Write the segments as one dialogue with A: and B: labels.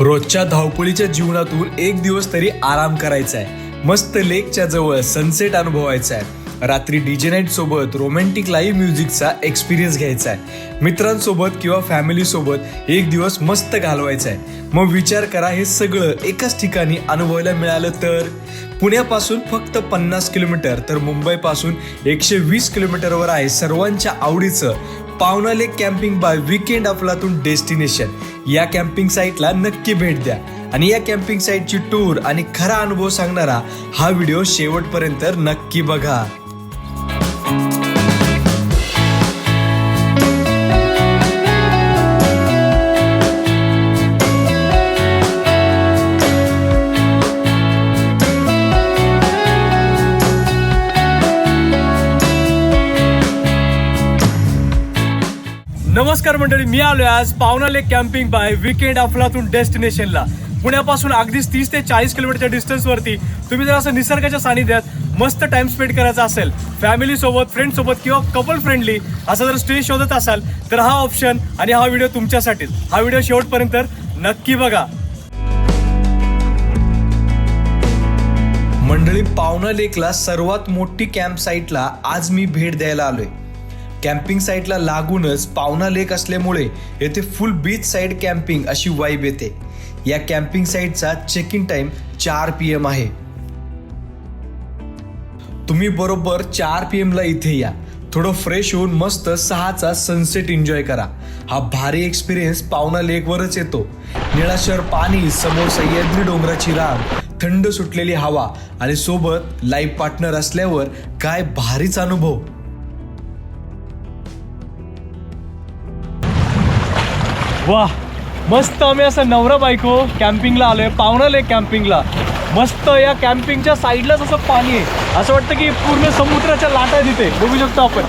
A: रोजच्या धावपळीच्या जीवनातून एक दिवस तरी आराम करायचा आहे. मस्त लेकच्या जवळ सनसेट अनुभवायचा आहे. रात्री डीजे नाईट सोबत रोमॅन्टिक लाईव्ह म्युझिकचा एक्सपिरियन्स घ्यायचा आहे. मित्रांसोबत किंवा फॅमिली सोबत एक दिवस मस्त घालवायचा आहे. मग विचार करा हे सगळं एकाच ठिकाणी अनुभवायला मिळालं तर? पुण्यापासून फक्त पन्नास किलोमीटर तर मुंबईपासून एकशे वीस किलोमीटरवर आहे सर्वांच्या आवडीचं पावनाले कॅम्पिंग बाय विकेंड अफलातून डेस्टिनेशन या कॅम्पिंग साईटला नक्की भेट द्या. आणि या कॅम्पिंग साईटची टूर आणि खरा अनुभव सांगणारा हा व्हिडिओ शेवटपर्यंत नक्की बघा.
B: नमस्कार मंडळी मी आलोय आज पावना लेक कॅम्पिंग बाय विकेंड अफलातून डेस्टिनेशनला पुण्यापासून अगदीच तीस ते चाळीस किलोमीटरच्या डिस्टन्सवरती तुम्ही जर असं निसर्गाच्या सानिध्यात मस्त टाइम स्पेंड करायचा असेल फॅमिली सोबत फ्रेंड सोबत किंवा कपल फ्रेंडली असा जर स्टे शोधत असाल तर हा ऑप्शन आणि हा व्हिडिओ तुमच्यासाठीच हा व्हिडिओ शेवटपर्यंत नक्की बघा.
A: मंडळी पावना लेकला सर्वात मोठी कॅम्प साईटला आज मी भेट द्यायला आलोय. कॅम्पिंग साईटला लागूनच पावना लेक असल्यामुळे येथे फुल बीच साईड कॅम्पिंग अशी वाईब येते. या कॅम्पिंग साईटचा चेक इन टाईम चार पी एम आहे. तुम्ही बरोबर चार पी एमला इथे या. थोडं फ्रेश होऊन मस्त सहाचा सनसेट एन्जॉय करा. हा भारी एक्सपिरियन्स पावना लेकवरच येतो. निळाशर पाणी समोर सह्याद्री डोंगराची रांग थंड सुटलेली हवा आणि सोबत लाईफ पार्टनर असल्यावर काय भारीच अनुभव.
B: वा मस्त आम्ही असं नवरा बायको कॅम्पिंगला आलोय पावना लेक कॅम्पिंगला मस्त या कॅम्पिंगच्या साईडलाच असं पाणी आहे. असं वाटतं की पूर्ण समुद्राच्या लाटा तिथे बघू शकतो आपण.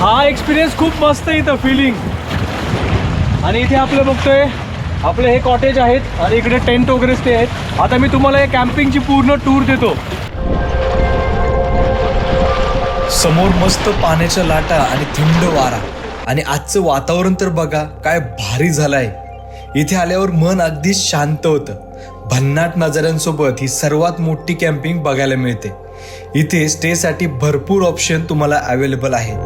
B: हा एक्सपिरियन्स खूप मस्त आहे इथं फिलिंग आणि इथे आपलं बघतोय आपले हे कॉटेज आहेत आणि इकडे टेंट वगैरे स्टे आहेत. आता मी तुम्हाला या कॅम्पिंगची पूर्ण टूर देतो.
A: समोर मस्त पाण्याच्या लाटा आणि थंड वारा. आणि आजचं वातावरण तर बघा काय भारी झालंय. इथे आल्यावर मन अगदी शांत होतं. भन्नाट नजाऱ्यांसोबत ही सर्वात मोठी कॅम्पिंग बघायला मिळते. इथे स्टेसाठी भरपूर ऑप्शन तुम्हाला अवेलेबल आहेत.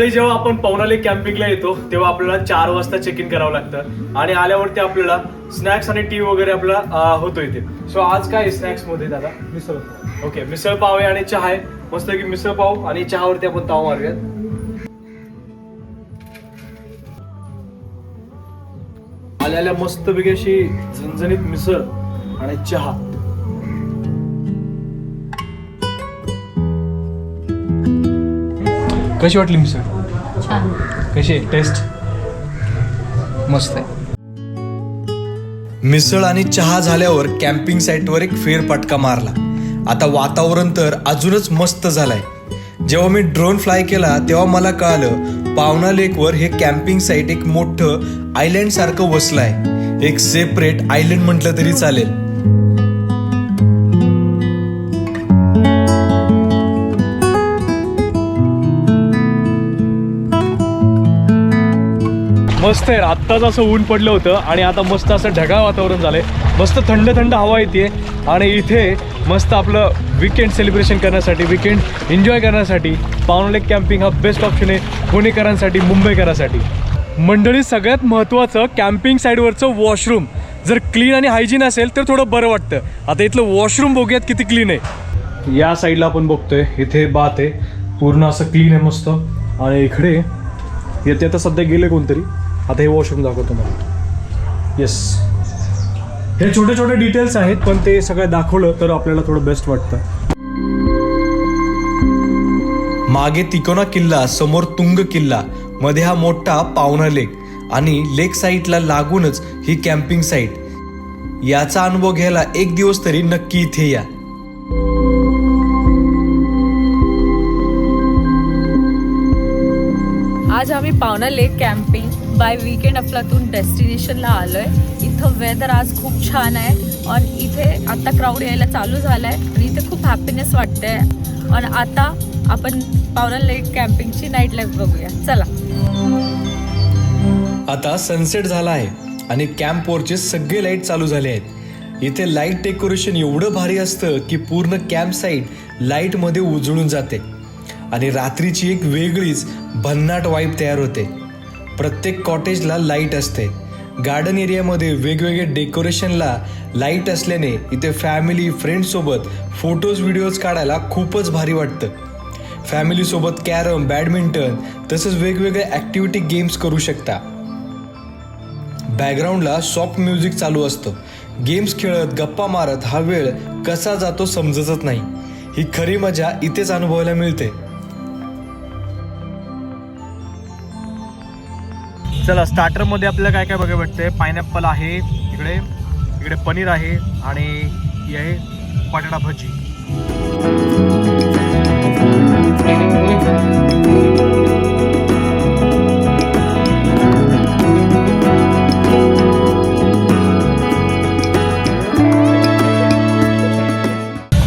B: मंडळी जेव्हा आपण पवनाले कॅम्पिंगला येतो तेव्हा आपल्याला चार वाजता चेक इन करावं लागतं. आणि आल्यावरती आपल्याला स्नॅक्स आणि टी वगैरे आपला होतो इथे. सो आज काय स्नॅक्समध्ये दादा? मिसळ ओके मिसळ पाव आहे आणि चहा आहे. मस्त की मिसळ पाव आणि चहावरती आपण ताव मारूयात. आल्याला मस्त पैकी अशी झणझणीत मिसळ आणि चहा. कशी वाटली मिसळ?
C: छान.
B: कशी टेस्ट
A: मस्त आहे. मिसळ आणि चहा झाल्यावर कॅम्पिंग साईटवर एक फेरफटका मारला. आता वातावरण तर अजूनच मस्त झालंय. जेव्हा मी ड्रोन फ्लाय केला तेव्हा मला कळालं पावना लेकवर हे कॅम्पिंग साईट एक मोठं आयलँड सारखं वसलंय. एक सेपरेट आयलंड म्हटलं तरी चालेल.
B: मस्त आहे. आत्ताच असं ऊन पडलं होतं आणि आता मस्त असं ढगाळ वातावरण झालंय. मस्त थंड थंड हवा येते आणि इथे मस्त आपलं विकेंड सेलिब्रेशन करण्यासाठी विकेंड एन्जॉय करण्यासाठी पावनलेक कॅम्पिंग हा बेस्ट ऑप्शन आहे पुणेकरांसाठी मुंबईकरांसाठी. मंडळी सगळ्यात महत्त्वाचं कॅम्पिंग साईडवरचं वॉशरूम जर क्लीन आणि हायजीन असेल तर थोडं बरं वाटतं. आता इथलं वॉशरूम बघूयात किती क्लीन आहे. या साईडला आपण बघतोय. इथे बात आहे. पूर्ण असं क्लीन आहे मस्त. आणि इकडे येते आता सध्या गेले कोणतरी. आता हे वॉशरूम दाखवतो मला येस हे छोटे छोटे डिटेल्स आहेत पण ते सगळं दाखवलं तर आपल्याला थोडं बेस्ट वाटतं.
A: मागे तिकोना किल्ला समोर तुंग किल्ला मध्ये हा मोठा पावना लेक आणि लेक साईटला लागूनच ही कॅम्पिंग साईट याचा अनुभव घ्यायला एक दिवस तरी नक्की इथे या.
C: आज आम्ही पावना लेक कॅम्पिंग बाय वीकेंड अफलातून डेस्टिनेशनला आलो आहे इथं वेदर आज खूप छान आहे. आणि इथे आता क्राऊड यायला चालू झाला आहे आणि इथे खूप हॅपीनेस वाटते आहे आणि आता आपण पावरा लेक कॅम्पिंगची नाईट लाईफ बघूया. चला.
A: आता सनसेट झाला आहे. आणि कॅम्पवरचे सगळे लाइट चालू झाले आहेत. इथे लाइट डेकोरेशन एवढं भारी असतं की पूर्ण कॅम्प साईट लाईटमध्ये उजळून जाते. आणि रात्रीची एक वेगळीच भन्नाट वाईब तयार होते. प्रत्येक कॉटेजला लाइट असते. गार्डन एरियामध्ये वेगवेगळे डेकोरेशनला लाइट असल्याने इथे फॅमिली फ्रेंड्ससोबत फोटोज व्हिडिओज काढायला खूपच भारी वाटतं. फॅमिलीसोबत कॅरम बॅडमिंटन तसंच वेगवेगळ्या ॲक्टिव्हिटी गेम्स करू शकता. बॅकग्राऊंडला सॉफ्ट म्युझिक चालू असतं. गेम्स खेळत गप्पा मारत हा वेळ कसा जातो समजतच नाही. ही खरी मजा इथेच अनुभवायला मिळते.
B: चला स्टार्टरमध्ये आपल्याला काय काय बघायला भेटते पायनॅपल आहे इकडे इकडे पनीर आहे आणि ही आहे बटाटा भजी.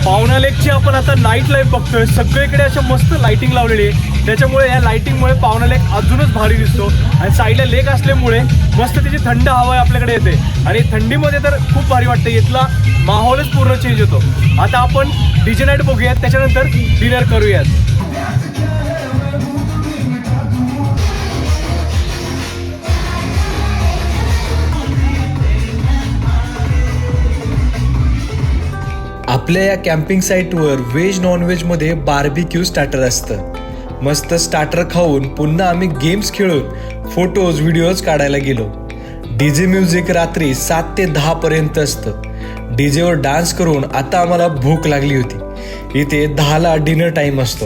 B: पावना लेकची आपण आता नाईट लाईफ बघतोय. सगळीकडे अशा मस्त लाइटिंग लावलेली आहे. त्याच्यामुळे या लाइटिंगमुळे पावना लेक अजूनच भारी दिसतो. आणि साईडला लेक असल्यामुळे मस्त त्याची थंड हवा आपल्याकडे येते. आणि थंडीमध्ये तर खूप भारी वाटतं. इथला माहोलच पूर्ण चेंज होतो. आता आपण डीजे नाईट बघूयात. त्याच्यानंतर डिनर करूयात.
A: आपल्या या कॅम्पिंग साईटवर व्हेज नॉनव्हेजमध्ये बार्बिक्यू स्टार्टर असतं. मस्त स्टार्टर खाऊन पुन्हा आम्ही गेम्स खेळून फोटोज व्हिडिओज काढायला गेलो. डीजे म्युझिक रात्री सात ते दहा पर्यंत असतं. डीजेवर डान्स करून आता आम्हाला भूक लागली होती. इथे दहाला डिनर टाइम असतो.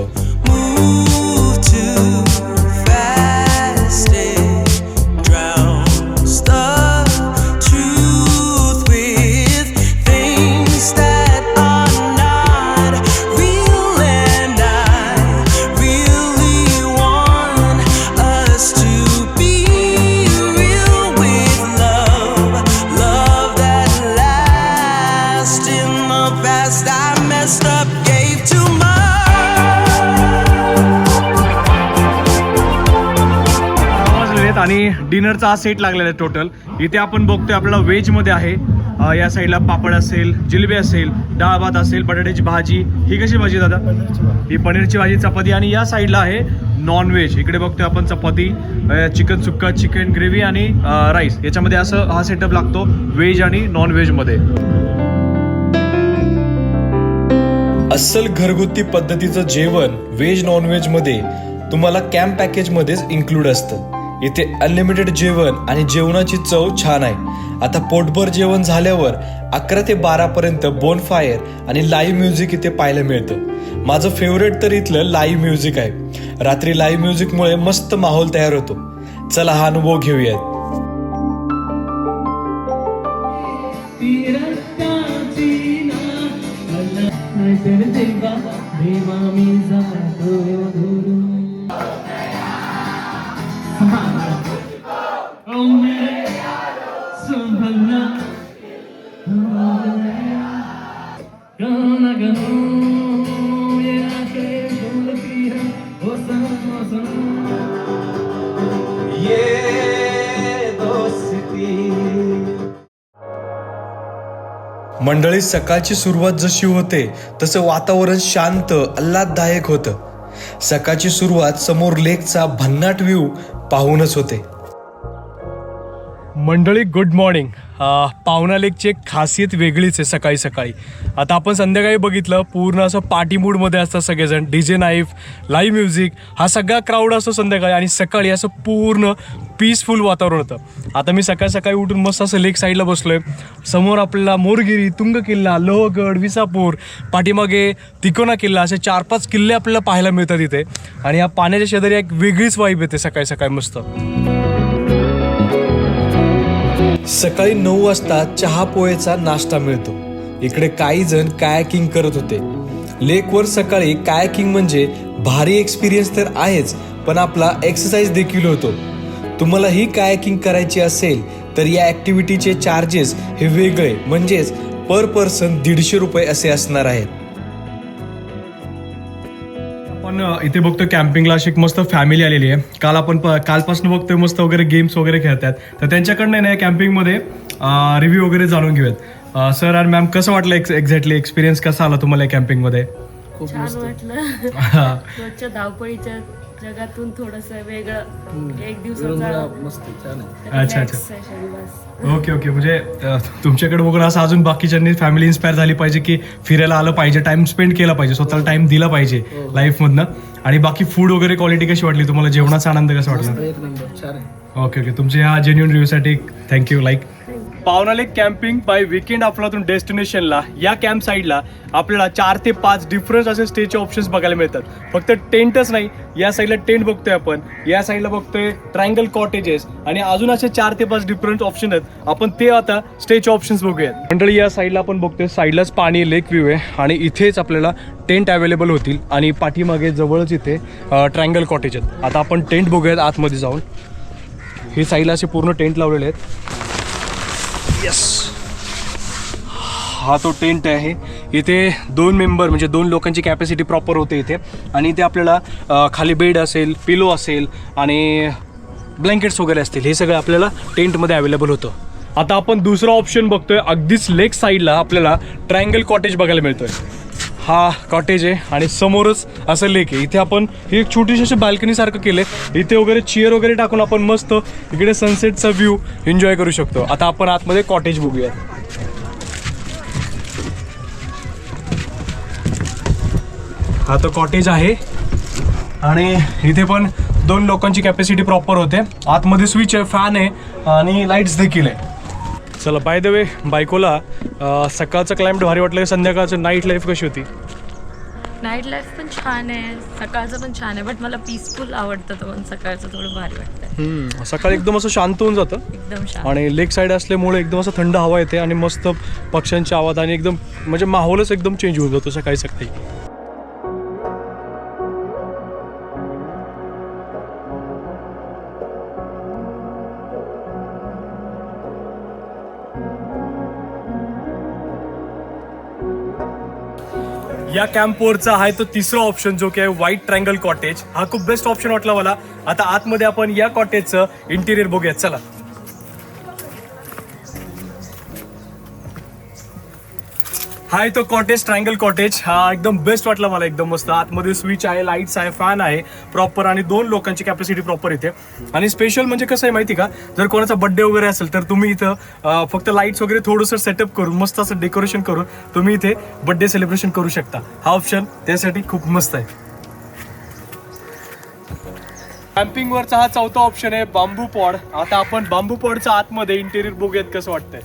B: आणि डिनरचा हा सेट लागलेला आहे टोटल इथे आपण बघतोय आपल्याला व्हेजमध्ये आहे. या साईडला पापड असेल जिलेबी असेल डाळ भात असेल बटाट्याची भाजी. ही कशी भाजी दादा? ही पनीरची भाजी चपाती. आणि या साईडला आहे नॉन व्हेज इकडे बघतोय आपण चपाती चिकन सुक्का चिकन ग्रेव्ही आणि राईस याच्यामध्ये असं हा सेटअप लागतो व्हेज आणि नॉन व्हेजमध्ये
A: अस्सल घरगुती पद्धतीचं जेवण व्हेज नॉनव्हेजमध्ये तुम्हाला कॅम्प पॅकेज मध्येच इन्क्लूड असतं. इथे अनलिमिटेड जेवण आणि जेवणाची चव छान आहे. आता पोटभर जेवण झाल्यावर अकरा ते बारा पर्यंत बोन फायर आणि लाईव्ह म्युझिक इथे पाहायला मिळतं. माझं फेवरेट तर इथलं लाईव्ह म्युझिक आहे. रात्री लाईव्ह म्युझिकमुळे मस्त माहोल तयार होतो. चला हा अनुभव घेऊयात. मंडळी सकाळची सुरुवात जशी होते तसं वातावरण शांत आल्हाददायक होतं. सकाळची सुरुवात समोर लेकचा भन्नाट व्ह्यू पाहूनच होते.
B: मंडळी गुड मॉर्निंग पावना लेकची एक खासियत वेगळीच आहे सकाळी सकाळी. आता आपण संध्याकाळी बघितलं पूर्ण असं पार्टी मूडमध्ये असतात सगळेजण. D J knife live music हा सगळा क्राऊड असतो संध्याकाळी आणि सकाळी असं पूर्ण पीसफुल वातावरण होतं. आता मी सकाळ सकाळी उठून मस्त असं लेक साईडला बसलो आहे समोर आपल्याला मोरगिरी तुंग किल्ला लोहगड विसापूर पाठीमागे तिकोना किल्ला असे चार पाच किल्ले आपल्याला पाहायला मिळतात इथे. आणि या पाण्याच्या शेजारी एक वेगळीच वाईब येते सकाळी सकाळी मस्त.
A: सकाळी नऊ वाजता चहा पोहेचा नाश्ता मिळतो. इकडे काही जण कायाकिंग करत होते. लेकवर सकाळी कायाकिंग म्हणजे भारी एक्सपिरियन्स तर आहेच पण आपला एक्सरसाइज देखील होतो. तुम्हाला ही कायाकिंग करायची असेल तर या ॲक्टिव्हिटीचे चार्जेस हे वेगळे म्हणजेच पर पर्सन दीडशे रुपये असे असणार आहेत.
B: आपण इथे बघतोय कॅम्पिंगला अशी एक मस्त फॅमिली आलेली आहे. काल आपण प- कालपासून बघतोय मस्त वगैरे गेम्स वगैरे खेळतात. तर त्यांच्याकडनं ना कॅम्पिंगमध्ये रिव्ह्यू वगैरे जाणून घेऊयात. सर आणि मॅम कसं वाटलं एक्झॅक्टली एक्सपिरियन्स कसा आला तुम्हाला कॅम्पिंगमध्ये
D: छान वाटलं. धावपळीच्या जगातून थोडस वेगळं एक दिवसाचा
B: अच्छा अच्छा. Okay okay. म्हणजे तुमच्याकडे बघून असं अजून बाकीच्यांनी फॅमिली इन्स्पायर झाली पाहिजे की फिरायला आलं पाहिजे टाइम स्पेंड केला पाहिजे स्वतःला टाइम दिला पाहिजे लाईफमधनं आणि बाकी फूड वगैरे क्वालिटी कशी वाटली तुम्हाला? जेवणाचा आनंद कसा वाटला? Okay okay. तुमच्या ह्या genuine रिव्ह्यूसाठी thank you like Pavana lake camping by weekend अफलातून डेस्टिनेशनला या कॅम्प साईडला आपल्याला चार ते पाच डिफरंट असे स्टेचे ऑप्शन्स बघायला मिळतात. फक्त टेंटच नाही या साईडला टेंट बघतोय आपण. या साईडला बघतोय ट्रायंगल कॉटेजेस आणि अजून असे चार ते पाच डिफरंट ऑप्शन आहेत. आपण ते आता स्टेचे ऑप्शन्स बघूयात. मंडळी या साईडला आपण बघतोय साईडलाच पाणी लेक व्ह्यू आहे आणि इथेच आपल्याला टेंट अवेलेबल होतील आणि पाठीमागे जवळच इथे ट्रायंगल कॉटेज आहेत. आता आपण टेंट बघूयात आतमध्ये जाऊन. हे साईडला असे पूर्ण टेंट लावलेले आहेत. यस हा तो टेंट आहे. इथे दोन मेंबर म्हणजे दोन लोकांची कॅपॅसिटी प्रॉपर होते इथे. आणि इथे आपल्याला खाली बेड असेल पिलो असेल आणि ब्लँकेट्स वगैरे असतील. हे सगळं आपल्याला टेंटमध्ये अवेलेबल होतं. आता आपण दुसरा ऑप्शन बघतोय. अगदीच लेक साईडला आपल्याला ट्रायंगल कॉटेज बघायला मिळतोय. हा कॉटेज आहे आणि समोरच असं लेक आहे. इथे आपण ही एक छोटीशी अशी बाल्कनी सारखं आहे इथे वगैरे चेअर वगैरे टाकून आपण मस्त इकडे सनसेटचा व्ह्यू एन्जॉय करू शकतो. आता आपण आतमध्ये कॉटेज बघूया हा तो कॉटेज आहे. आणि इथे पण दोन लोकांची कॅपॅसिटी प्रॉपर होते. आतमध्ये स्विच आहे फॅन आहे आणि लाईट्स देखील आहे. चला बाय द वे बायकोला सकाळचं क्लायमेट भारी वाटलं. संध्याकाळचं नाईट लाईफ कशी होती?
C: नाईट लाईफ पण छान आहे. सकाळचं पण छान आहे बट मला पीसफुल आवडतं तर पण सकाळचं थोडं भारी वाटतं
B: सकाळी एकदम असं शांत होऊन जातं.
C: एकदम शांत.
B: आणि लेक साईड असल्यामुळे एकदम असं थंड हवा येते आणि मस्त पक्ष्यांचे आवाज आणि एकदम म्हणजे माहोलच एकदम चेंज होऊन जातो सकाळी सकाळी या कॅम्पवरचा आहे तो तिसरा ऑप्शन जो की आहे व्हाईट ट्रँगल कॉटेज हा खूप बेस्ट ऑप्शन वाटला मला. आता आतमध्ये आपण या कॉटेजचं इंटिरियर बघूयात. चला. हा तो कॉटेज ट्रँगल कॉटेज हा एकदम बेस्ट वाटला मला एकदम मस्त. आतमध्ये स्विच आहे लाईट्स आहे फॅन आहे प्रॉपर आणि दोन लोकांची कॅपॅसिटी प्रॉपर येते आणि स्पेशल म्हणजे कसं आहे माहिती का? जर कोणाचा बर्थडे वगैरे असेल तर तुम्ही इथं फक्त लाईट्स वगैरे थोडंसं सेटअप करून मस्त असं डेकोरेशन करून तुम्ही इथे बर्थडे सेलिब्रेशन करू शकता. हा ऑप्शन त्यासाठी खूप मस्त आहे. कॅम्पिंगवरचा हा चौथा ऑप्शन आहे बांबू पॉड आता आपण बांबू पॉडच्या आतमध्ये इंटेरियर बघूयात कसं वाटतंय.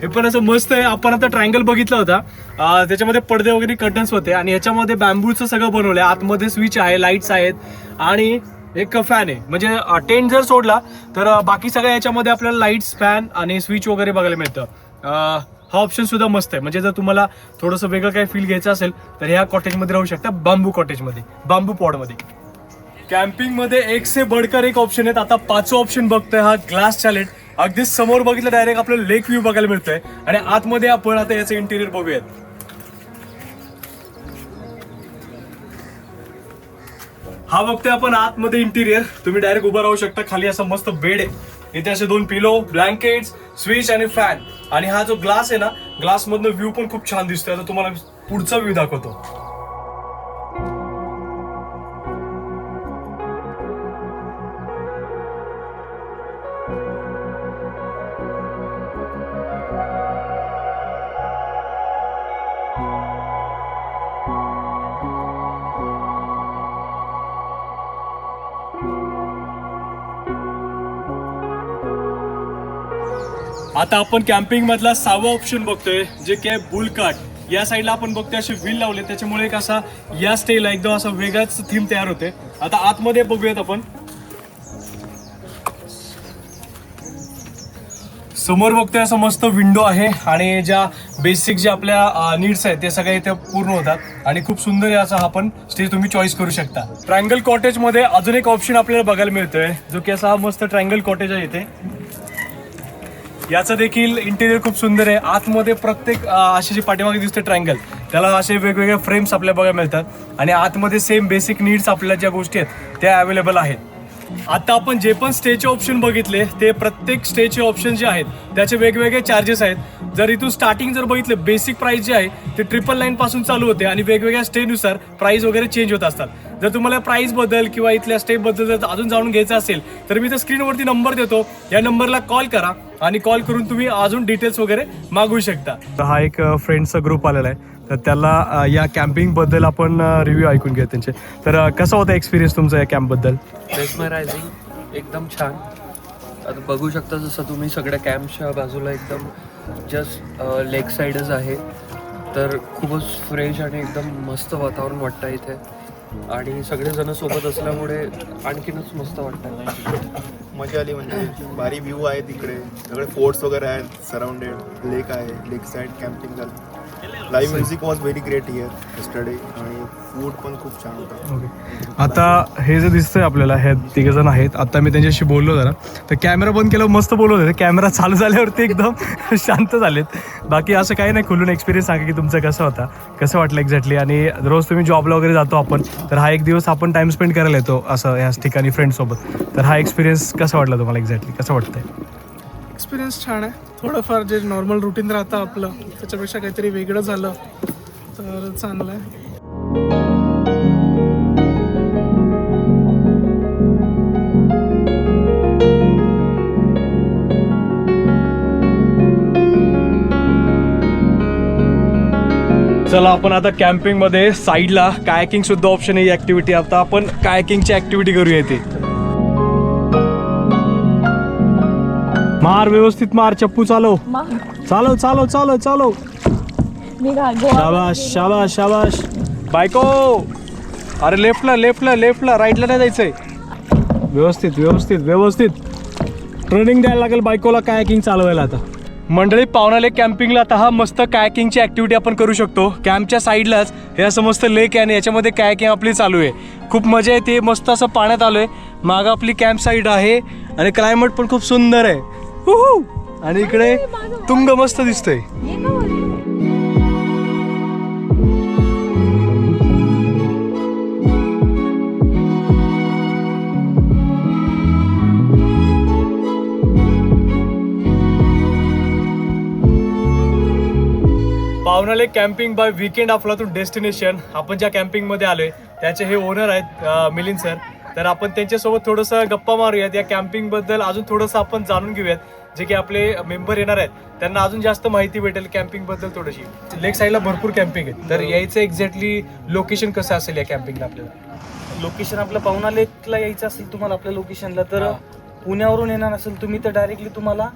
B: हे पण असं मस्त आहे. आपण आता ट्रायंगल बघितला होता. अं, त्याच्यामध्ये पडदे वगैरे कर्टन्स होते आणि ह्याच्यामध्ये बॅम्बूचं सगळं बनवलंय. आतमध्ये स्विच आहे लाईट्स आहेत आणि एक फॅन आहे. म्हणजे टेंट जर सोडला तर अं, बाकी सगळ्या याच्यामध्ये आपल्याला लाईट्स फॅन आणि स्विच वगैरे बघायला मिळतं. अं, हा ऑप्शन सुद्धा मस्त आहे. म्हणजे जर तुम्हाला थोडंसं वेगळं काही फील घ्यायचं असेल तर ह्या कॉटेजमध्ये राहू शकता बांबू कॉटेजमध्ये बांबू पॉडमध्ये कॅम्पिंगमध्ये. एक से बडकर एक ऑप्शन आहेत. आता पाचवं ऑप्शन बघतोय हा ग्लास चॅलेट अगदी समोर बघितलं डायरेक्ट आपल्याला लेक व्ह्यू बघायला मिळतोय. आणि आतमध्ये आपण आता याचं इंटेरियर बघूयात. हा बघतोय आपण आतमध्ये इंटिरियर तुम्ही डायरेक्ट उभं राहू शकता. खाली असं मस्त बेड आहे. इथे असे दोन पिलो ब्लँकेट स्विच आणि फॅन आणि हा जो ग्लास आहे ना ग्लास मधनं व्ह्यू पण खूप छान दिसतोय. आता तुम्हाला पुढचा व्ह्यू दाखवतो. आता आपण कॅम्पिंग मधला सहावा ऑप्शन बघतोय जे की आहे बुलकाट. या साईडला आपण बघतोय असे व्हील लावले त्याच्यामुळे एक असा या स्टेला एकदम असा वेगळाच थीम तयार होते. आता आतमध्ये बघूयात आपण. समोर बघतोय असं मस्त विंडो आहे आणि ज्या बेसिक ज्या आपल्या नीड्स आहेत ते सगळे इथे पूर्ण होतात. आणि खूप सुंदर आहे असा हा पण स्टे तुम्ही चॉईस करू शकता. ट्रायंगल कॉटेजमध्ये अजून एक ऑप्शन आपल्याला बघायला मिळतोय जो की असा हा मस्त ट्रायंगल कॉटेज आहे इथे. याचं देखील इंटेरियर खूप सुंदर आहे. आतमध्ये प्रत्येक असे अशी जी पाठीमागे दिसते ट्रँगल त्याला असे वेगवेगळे फ्रेम्स आपल्याला बघायला मिळतात. आणि आतमध्ये सेम बेसिक नीड्स आपल्या ज्या गोष्टी आहेत त्या अवेलेबल आहेत. आता आपण जे पण स्टेचे ऑप्शन बघितले ते प्रत्येक स्टेचे ऑप्शन जे आहेत त्याचे वेगवेगळे चार्जेस आहेत. जर इथून स्टार्टिंग जर बघितलं बेसिक प्राइस जे आहे ते ट्रिपल नाईन पासून चालू होते आणि वेगवेगळ्या स्टेनुसार प्राइस वगैरे चेंज होत असतात. जर तुम्हाला प्राइसबद्दल किंवा इथल्या स्टेपबद्दल जर अजून जाणून घ्यायचं असेल तर मी त्या स्क्रीनवरती नंबर देतो. या नंबरला कॉल करा आणि कॉल करून तुम्ही अजून डिटेल्स वगैरे मागवू शकता. हा एक फ्रेंड्सचा ग्रुप आलेला आहे. तर त्याला या कॅम्पिंगबद्दल आपण रिव्ह्यू ऐकून घेऊ त्यांचे. तर कसा होता एक्सपिरियन्स तुमचा या कॅम्पबद्दल?
E: मेस्मरायझिंग एकदम छान. आता बघू शकता जसं तुम्ही सगळ्या कॅम्पच्या बाजूला एकदम जस्ट लेक साईडच आहे. तर खूपच फ्रेश आणि एकदम मस्त वातावरण वाटतं इथे. आणि सगळेजण सोबत असल्यामुळे आणखीनच मस्त वाटतं.
F: मजा आली म्हणजे. भारी व्ह्यू आहे तिकडे. सगळे फोर्ट्स वगैरे आहेत सराउंडेड लेक आहे लेक साईड कॅम्पिंग झालं. Live music was very great here yesterday आणि फूड पण खूप छान होतं.
B: ओके आता हे जे दिसतंय आपल्याला हे तिघ जण आहेत. आता मी त्यांच्याशी बोललो जरा. तर कॅमेरा बंद केल्यावर मस्त बोलत होते. कॅमेरा चालू झाल्यावरती एकदम शांत झालेत. बाकी असं काही नाही खुलून एक्सपिरियन्स सांगा की तुमचा कसा होता? कसं वाटलं एक्झॅक्टली आणि रोज तुम्ही जॉबला वगैरे जातो आपण तर हा एक दिवस आपण टाईम स्पेंड करायला येतो असं ह्याच ठिकाणी फ्रेंडसोबत तर हा एक्सपिरियन्स कसा वाटला तुम्हाला एक्झॅक्टली कसं वाटतंय?
G: एक्सपिरियन्स छान आहे. थोडंफार जे नॉर्मल रुटीन राहतं आपलं त्याच्यापेक्षा काहीतरी वेगळं झालं तर चांगलं आहे.
B: चला आपण आता कॅम्पिंगमध्ये साईडला कायकिंग सुद्धा ऑप्शन आहे ऍक्टिव्हिटी आता. आपण कायकिंगची ऍक्टिव्हिटी करूया इथे. मार व्यवस्थित मार चप्पू चालव. चालव चालव चालव चालव. शाबाश शाबाश शाबाश. बायको! अरे लेफ्टला लेफ्टला लेफ्टला राईटला नाही जायचंय. व्यवस्थित व्यवस्थित व्यवस्थित. ट्रेनिंग द्यायला लागेल बायकोला कायकिंग चालवायला आता. मंडळी पावनाले कॅम्पिंगला आता हा मस्त कायकिंगची ऍक्टिव्हिटी आपण करू शकतो. कॅम्पच्या साईडलाच हे असं मस्त लेक आहे आणि याच्यामध्ये कायकिंग आपली चालू आहे. खूप मजा येते मस्त असं पाण्यात आलोय. मागं आपली कॅम्प साईड आहे आणि क्लायमेट पण खूप सुंदर आहे! आणि इकडे तुंग मस्त दिसतंय. पावनाले कॅम्पिंग बाय विकेंड अफलातून डेस्टिनेशन. आपण ज्या कॅम्पिंगमध्ये आलोय त्याचे हे ओनर आहेत मिलिंद सर. तर आपण त्यांच्यासोबत थोडंसं गप्पा मारूयात. या कॅम्पिंगबद्दल अजून थोडंसं आपण जाणून घेऊयात. जे की आपले मेंबर येणार आहेत. त्यांना अजून जास्त माहिती भेटेल कॅम्पिंगबद्दल थोडीशी. लेक साईडला भरपूर कॅम्पिंग आहे तर यायचं एक्झॅक्टली लोकेशन कसं असेल या कॅम्पिंगला आपल्याला?
H: लोकेशन आपलं पाहुणा लेकला यायचं असेल तुम्हाला आपल्या लोकेशनला तर पुण्यावरून येणार असेल तुम्ही तर डायरेक्टली तुम्हाला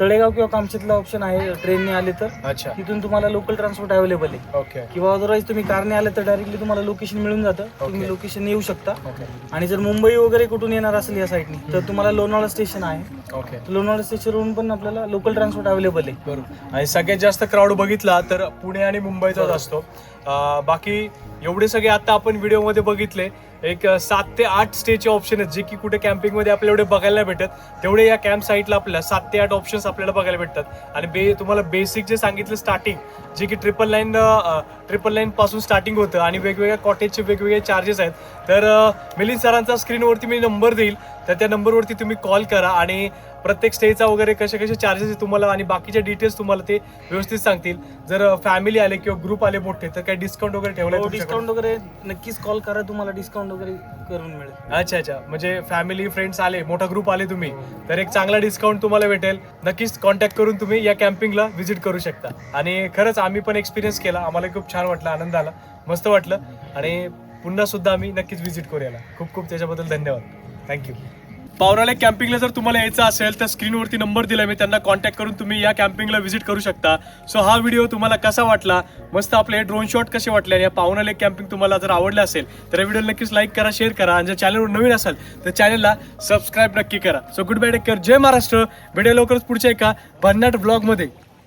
H: तळेगाव किंवा कामशेतला ऑप्शन आहे ट्रेनने आले तर.
B: अच्छा.
H: तिथून तुम्हाला लोकल ट्रान्सपोर्ट अवेलेबल आहे.
B: ओके
H: किंवा अदरवाईज तुम्ही कारने आले तर डायरेक्टली तुम्हाला लोकेशन मिळून जातं. तुम्ही लोकेशन येऊ शकता.
B: ओके
H: आणि जर मुंबई वगैरे कुठून येणार असेल या साईडनी तर तुम्हाला लोणावळा स्टेशन आहे.
B: ओके
H: लोणावळा स्टेशनवरून पण आपल्याला लोकल ट्रान्सपोर्ट अवेलेबल आहे.
B: बरोबर. आणि सगळ्यात जास्त क्राऊड बघितला तर पुणे आणि मुंबईचाच असतो. बाकी एवढे सगळे आता आपण व्हिडिओमध्ये बघितले. एक सात ते आठ स्टेचे ऑप्शन आहेत जे की कुठे कॅम्पिंगमध्ये आपल्याला एवढे बघायला भेटत. तेवढे या कॅम्प साईटला आपल्याला सात ते आठ ऑप्शन्स आपल्याला बघायला भेटतात. आणि बे तुम्हाला बेसिक जे सांगितलं स्टार्टिंग जे की ट्रिपल लाईन ट्रिपल लाईन पासून स्टार्टिंग होतं आणि वेगवेगळ्या कॉटेजचे वेगवेगळे चार्जेस आहेत. तर मिलिंद सरांचा स्क्रीनवरती मी नंबर देईल. तर त्या नंबरवरती तुम्ही कॉल करा आणि प्रत्येक स्टेचा वगैरे कसे कसे चार्जेस तुम्हाला आणि बाकीच्या डिटेल्स तुम्हाला ते व्यवस्थित सांगतील. जर फॅमिली आले किंवा ग्रुप आले मोठे तर काही डिस्काउंट वगैरे ठेवलं
H: डिस्काउंट वगैरे नक्कीच कॉल करा तुम्हाला डिस्काउंट वगैरे करून मिळेल.
B: अच्छा अच्छा. म्हणजे फॅमिली फ्रेंड्स आले मोठा ग्रुप आले तुम्ही तर एक चांगला डिस्काउंट तुम्हाला भेटेल. नक्कीच कॉन्टॅक्ट करून तुम्ही या कॅम्पिंगला व्हिजिट करू शकता. आणि खरंच आम्ही पण एक्सपिरियन्स केला. आम्हाला खूप छान वाटलं आनंद आला. मस्त वाटलं. आणि पुन्हा सुद्धा आम्ही नक्कीच व्हिजिट करू याला खूप खूप त्याच्याबद्दल धन्यवाद. थँक्यू पावराळे कॅम्पिंगला जर तुम्हाला यायचं असेल तर स्क्रीनवरती नंबर दिला मी त्यांना कॉन्टॅक्ट करून तुम्ही या कॅम्पिंगला व्हिजिट करू शकता. सो हा व्हिडिओ तुम्हाला कसा वाटला? मस्त आपले ड्रोन शॉट कसे वाटले? आणि या पावनाले कॅम्पिंग तुम्हाला जर आवडलं असेल तर व्हिडिओ नक्कीच लाईक करा शेअर करा. आणि जर चॅनलवर नवीन असाल तर चॅनलला सबस्क्राईब नक्की करा. So good bye take care जय महाराष्ट्र. भेटूया लवकरच पुढच्या एका भन्नाट ब्लॉगमध्ये